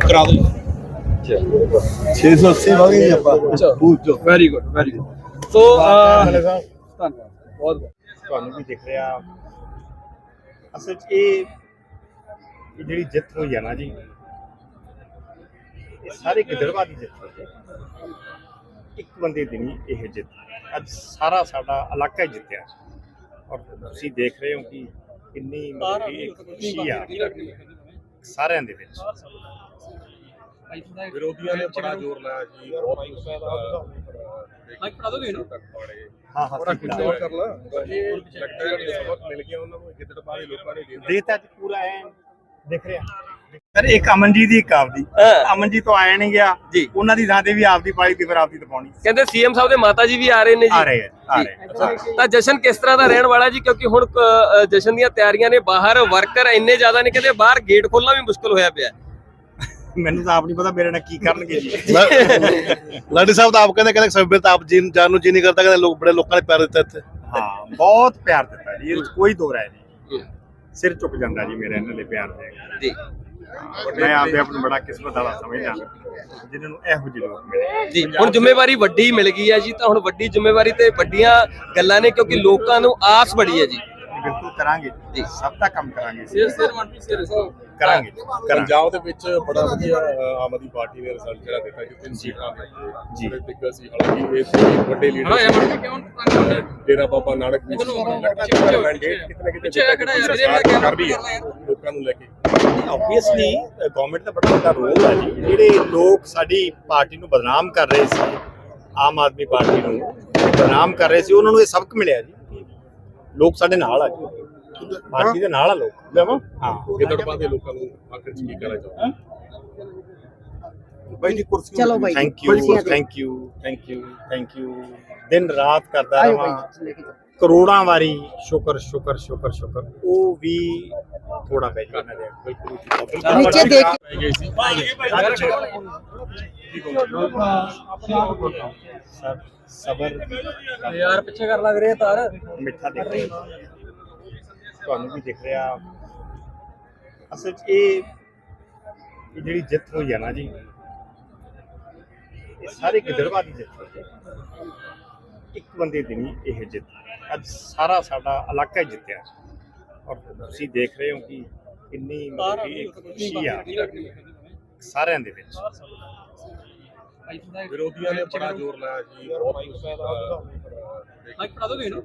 ਕਰਾ ਦਿਓ। 680 ਮੰਗੇ ਜੀ ਆਪਾਂ। ਪੂਛੋ very good very good so ah, ਧੰਨਵਾਦ। ਬਹੁਤ ਬਹੁਤ। ਤੁਹਾਨੂੰ ਵੀ ਦਿਖ ਰਿਹਾ। ਅਸਲ 'ਚ ਇਹ ਇਹ ਜਿਹੜੀ ਜਿੱਤ ਹੋਈ ਹੈ ਨਾ ਜੀ ਇਹ ਸਾਰੇ ਗਿੱਦੜਵਾ ਦੀ ਜਿੱਤ ਹੋਈ ਹੈ ਇੱਕ ਬੰਦੇ ਦੀ ਨਹੀਂ ਇਹ ਜਿੱਤ। ਅੱਜ ਸਾਰਾ ਸਾਡਾ ਇਲਾਕਾ ਜਿੱਤਿਆ। ਔਰ ਤੁਸੀਂ ਦੇਖ ਰਹੇ ਹੋ ਕਿ ਕਿੰਨੀ ਮਤਲਬ ਕਿ ਇੱਕ ਖੁਸ਼ੀ ਆ। ਸਾਰਿਆਂ ਦੇ ਵਿੱਚ। ਵਿਰੋਧੀਆਂ ਨੇ ਬੜਾ ਜ਼ੋਰ ਲਾਇਆ ਜੀ ਬਹੁਤ ਮਾਈਕ ਫੜਾ ਦੋਗੇ ਇਹਨੂੰ? ਹਾਂ ਹਾਂ ਗੁੱਸਾ ਹੈ। ਕਰ ਲਾ ਲੱਗਦਾ ਹੈ ਕਿ ਸਬਕ ਮਿਲ ਗਿਆ ਉਹਨਾਂ ਨੂੰ ਗਿੱਦੜਬਾਹ ਦੇ ਲੋਕਾਂ ਨੇ ਦੇ ਦਿੱਤਾ ਦੇਤਾ ਜੀ ਪੂਰਾ ਐ ਦਿਖ ਰਿਹਾ। ਸਰ ਇੱਕ ਅਮਨਜੀਤ ਦੀ ਇੱਕ ਆਪਦੀ। ਅਮਨਜੀਤ ਤੋਂ ਆਇਆ ਨਹੀਂ ਗਿਆ। ਜੀ। ਉਹਨਾਂ ਦੀ ਥਾਂ ਤੇ ਵੀ ਆਪਦੀ ਪਾਈ ਤੇ ਫਿਰ ਆਪਦੀ ਤਪਾਉਣੀ ਕਹਿੰਦੇ ਸੀਐਮ ਸਾਹਿਬ ਦੇ ਮਾਤਾ ਜੀ ਵੀ ਆ ਰਹੇ ਨੇ ਜੀ। ਆ ਰਹੇ ਆ, ਆ ਰਹੇ ਆ। ਤਾਂ ਜਸ਼ਨ ਕਿਸ ਤਰ੍ਹਾਂ ਦਾ ਰਹਿਣ ਵਾਲਾ ਜੀ? ਕਿਉਂਕਿ ਹੁਣ ਅ, ਜਸ਼ਨ ਦੀਆਂ ਤਿਆਰੀਆਂ ਨੇ ਬਾਹਰ ਵਰਕਰ ਇੰਨੇ ਜ਼ਿਆਦਾ ਨੇ ਕਹਿੰਦੇ ਬਾਹਰ ਗੇਟ ਖੋਲਣਾ ਵੀ ਮੁਸ਼ਕਲ ਹੋਇਆ ਪਿਆ। ਮੈਨੂੰ ਤਾਂ ਆਪ ਨਹੀਂ ਪਤਾ ਮੇਰੇ ਨਾਲ ਕੀ ਕਰਨਗੇ ਜੀ। ਲਾਡੀ ਸਾਹਿਬ ਤਾਂ ਆਪ ਕਹਿੰਦੇ ਕਹਿੰਦੇ ਸਭੇ ਤਾਂ ਆਪ ਜੀਨ ਜਾਨ ਨੂੰ ਜੀ ਨਹੀਂ ਕਰਦਾ ਕਹਿੰਦੇ ਲੋਕ ਬੜੇ ਲੋਕਾਂ ਨੇ ਪਿਆਰ ਦਿੱਤਾ ਇੱਥੇ। ਹਾਂ ਬਹੁਤ ਪਿਆਰ ਦਿੱਤਾ ਜੀ ਵਿੱਚ ਕੋਈ ਦੋ ਰਾਏ ਨਹੀਂ ਸਿਰ ਝੁਕ ਜਾਂਦਾ ਜੀ ਮੇਰੇ ਇਹਨਾਂ ਦੇ ਪਿਆਰ ਤੇ। ਜੀ। ਮੈਂ ਆਪਦੇ ਆਪ ਨੂੰ ਬੜਾ ਕਿਸਮਤ ਵਾਲਾ ਸਮਝਦਾ ਜਿਨ੍ਹਾਂ ਨੂੰ ਇਹੋ ਜਿਹੇ ਲੋਕ ਮਿਲੇ। ਜੀ, ਹੁਣ ਜ਼ਿੰਮੇਵਾਰੀ ਵੱਡੀ ਮਿਲ ਗਈ ਹੈ ਜੀ, ਤਾਂ ਹੁਣ ਵੱਡੀ ਜ਼ਿੰਮੇਵਾਰੀ ਤੇ ਵੱਡੀਆਂ ਗੱਲਾਂ ਨੇ, ਕਿਉਂਕਿ ਲੋਕਾਂ ਨੂੰ ਆਸ ਬੜੀ ਹੈ ਜੀ। ਬਿਲਕੁਲ ਕਰਾਂਗੇ। ਸਭ ਦਾ ਕੰਮ ਕਰਾਂਗੇ। ਸਿਰ ਸਿਰ ਮਨਪ੍ਰੀਤ ਸਿਰ ਕਰਾਂਗੇ ਕਰਾਂਗੇ। ਪੰਜਾਬ ਦੇ ਵਿੱਚ ਬੜਾ ਵਧੀਆ ਆਮ ਆਦਮੀ ਪਾਰਟੀ ਨੇ ਰਿਜ਼ਲਟ ਜਿਹੜਾ ਦਿੱਤਾ ਜੀ ਤਿੰਨ ਸੀਟਾਂ ਜੀ। ਬੜੇ ਦਿੱਗਜ ਸੀ। ਹਾਲਾਂਕਿ ਇਹ ਕੋਈ ਵੱਡੇ ਹਾਂ ਇਹ ਲੀਡਰ ਡੇਰਾ ਬਾਬਾ ਨਾਨਕ ਵੀ ਕਿ। ਮੈਂਡੇਟ ਕਿਤੇ ਨਾ ਕਿਤੇ ਸਰਕਾਰ ਕਰ ਰਹੀ ਹੈ। ਲੋਕਾਂ ਨੂੰ ਲੈ ਕੇ। ਆਬਵੀਅਸਲੀ ਗਵਰਨਮੈਂਟ ਦਾ ਬੜਾ ਵੱਡਾ ਰੋਲ ਹੈ ਜੀ। ਜਿਹੜੇ ਲੋਕ ਸਾਡੀ ਪਾਰਟੀ ਨੂੰ ਬਦਨਾਮ ਕਰ ਰਹੇ ਸੀ ਆਮ ਆਦਮੀ ਪਾਰਟੀ ਨੂੰ ਬਦਨਾਮ ਕਰ ਰਹੇ ਸੀ ਉਹਨਾਂ ਨੂੰ ਇਹ ਸਬਕ ਮਿਲਿਆ ਜੀ। ਲੋਕ ਸਾਡੇ ਨਾਲ ਆ ਜੀ। ਪਾਰਟੀ ਦੇ ਨਾਲ ਆ ਲੋਕ। ਹਾਂ। ਗਿੱਦੜਬਾਹ ਦੇ ਲੋਕਾਂ ਨੂੰ ਆਖਰ ਚ ਕੀ ਕਹਿਣਾ ਚਾਹੁੰਦੇ ਬਾਈ ਜੀ ਕੁਰਸੀ ਚਲੋ bye. Thank you thank you thank you thank you ਦਿਨ ਰਾਤ ਕਰਦਾ ਜਾਓ। ਕਰੋੜਾਂ ਵਾਰੀ ਸ਼ੁਕਰ ਸ਼ੁਕਰ ਸ਼ੁਕਰ ਸ਼ੁਕਰ। ਉਹ ਵੀ ਥੋੜਾ ਪੈ ਦੇ ਬਿਲਕੁਲ ਨੀਚੇ ਦੇਖ ਗਈ ਸੀ ਸਰ ਸਬਰ। ਯਾਰ ਪਿੱਛੇ ਕਰ ਲੱਗ ਰਿਹਾ ਤਾਰ। ਮਿੱਠਾ ਦਿਖ ਰਿਹਾ ਤੁਹਾਨੂੰ ਵੀ ਦਿਖ ਰਿਹਾ। ਅਸਲ 'ਚ ਇਹ ਇਹ ਜਿਹੜੀ ਜਿੱਤ ਹੋਈ ਹੈ ਨਾ ਜੀ ਇਹ ਸਾਰੇ ਗਿੱਦੜਵਾ ਦੀ ਜਿੱਤ ਹੋਈ ਹੈ ਇੱਕ ਬੰਦੇ ਦੀ ਨਹੀਂ ਇਹ ਜਿੱਤ। ਅੱਜ ਸਾਰਾ ਸਾਡਾ ਇਲਾਕਾ ਹੀ ਜਿੱਤਿਆ। ਔਰ ਤੁਸੀਂ ਦੇਖ ਰਹੇ ਹੋ ਕਿ ਕਿੰਨੀ ਮਤਲਬ ਕਿ ਇੱਕ ਖੁਸ਼ੀ ਆ ਸਾਰਿਆਂ ਦੇ ਵਿੱਚ। ਵਿਰੋਧੀਆਂ ਨੇ ਬੜਾ ਜ਼ੋਰ ਲਾਇਆ ਜੀ ਬਹੁਤ ਗੁੱਸਾ ਦਾ ਮਾਈਕ ਫੜਾ ਦੋਗੇ ਇਹਨੂੰ?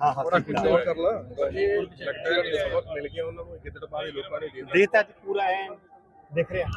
ਹਾਂ ਹਾਂ ਬੜਾ ਠੀਕ ਗੁੱਸਾ ਹੈ ਕਰ ਲਾ ਇਹ ਲੱਗਦਾ ਹੈ ਕਿ ਸਬਕ ਮਿਲ ਗਿਆ ਉਹਨਾਂ ਨੂੰ ਗਿੱਦੜਬਾਹ ਦੇ ਲੋਕਾਂ ਨੇ ਦੇ ਦਿੱਤਾ ਦੇਤਾ ਜੀ ਪੂਰਾ ਐ ਦਿਖ ਰਿਹਾ